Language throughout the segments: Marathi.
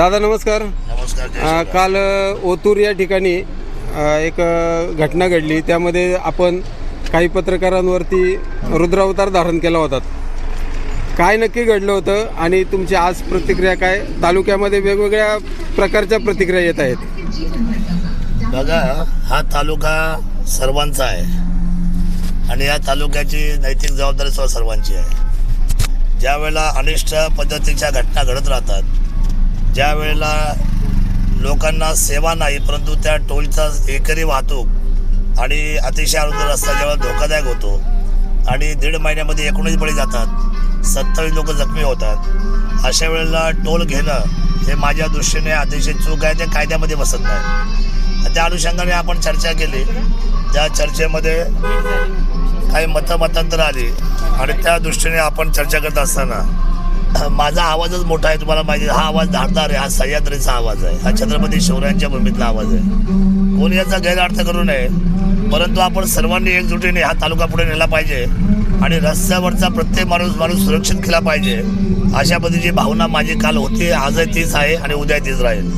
दादा नमस्कार. नमस्कार जय अ, श्रीराम. काल अ, ओतूर या ठिकाणी अ, एक अ, घटना घडली. त्यामध्ये आपण काही पत्रकारांवरती रुद्रावतार धारण केला होता. काय नक्की घडलं होतं आणि तुमची आज प्रतिक्रिया काय? तालुक्यामध्ये वेगवेगळ्या प्रकारच्या प्रतिक्रिया येत आहेत. बघा हा तालुका सर्वांचा आहे. आणि या तालुक्याची नैतिक जबाबदारी सुद्धा सर्वांची आहे. ज्या वेळेला अनिष्ट पद्धतीच्या घटना घडत राहतात ज्या वेळेला लोकांना सेवा नाही परंतु त्या टोलचा एकरी वाहतूक आणि अतिशय आरोग्य रस्ता जेव्हा धोकादायक होतो आणि दीड महिन्यामध्ये एकोणीस बळी जातात सत्तावीस लोक जखमी होतात अशा वेळेला टोल घेणं हे माझ्या दृष्टीने अतिशय चूक आहे ते कायद्यामध्ये बसत नाही. त्या अनुषंगाने आपण चर्चा केली. त्या चर्चेमध्ये काही मतमतांतर आली आणि त्या दृष्टीने आपण चर्चा करत असताना माझा आवाजच मोठा आहे तुम्हाला माहिती हा आवाज धारदार आहे. हा सह्याद्रीचा आवाज आहे. हा छत्रपती शिवरायांच्या भूमीतला आवाज आहे. कोणी याचा गैरअर्थ करू नये परंतु आपण सर्वांनी एकजुटीने हा तालुका पुढे नेला पाहिजे आणि रस्त्यावरचा प्रत्येक माणूस माणूस सुरक्षित केला पाहिजे. अशा पद्धतीची भावना माझी काल होती आजही तीच आहे आणि उद्या तीच राहील.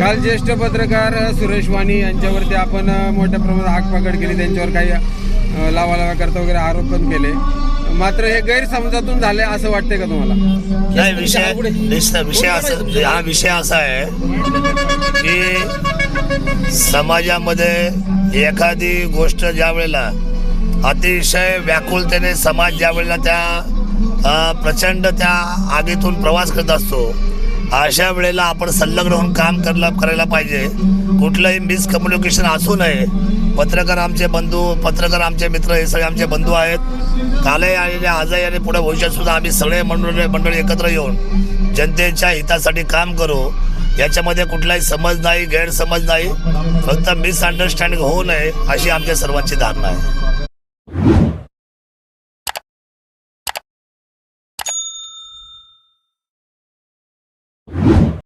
काल ज्येष्ठ पत्रकार सुरेश वाणी यांच्यावरती आपण मोठ्या प्रमाणात आगपाकड केली. त्यांच्यावर काही लावा लावालावा करता वगैरे आरोप पण केले. मात्र हे गैरसमजातून झाले असं वाटतंय का तुम्हाला? नाही विषय विषय विषय असा हा विषय असा आहे की समाजामध्ये एखादी गोष्ट ज्या वेळेला अतिशय व्याकुलतेने समाज ज्या वेळेला त्या प्रचंड त्या आगीतून प्रवास करत असतो अशा वेळेला आपण संलग्न होऊन काम करायला करायला पाहिजे. कुठलंही मिसकम्युनिकेशन असू नये. पत्रकार आमचे बंधू पत्रकार आमचे मित्र हे सगळे आमचे बंधू आहेत. कालही आणि आजही आणि पुढे भविष्यात सुद्धा आम्ही सगळे मंडळी मंडळी एकत्र येऊन जनतेच्या हितासाठी काम करू. याच्यामध्ये कुठलाही समज नाही गैरसमज नाही. फक्त मिसअंडरस्टँडिंग होऊ नये अशी आमच्या सर्वांची धारणा आहे.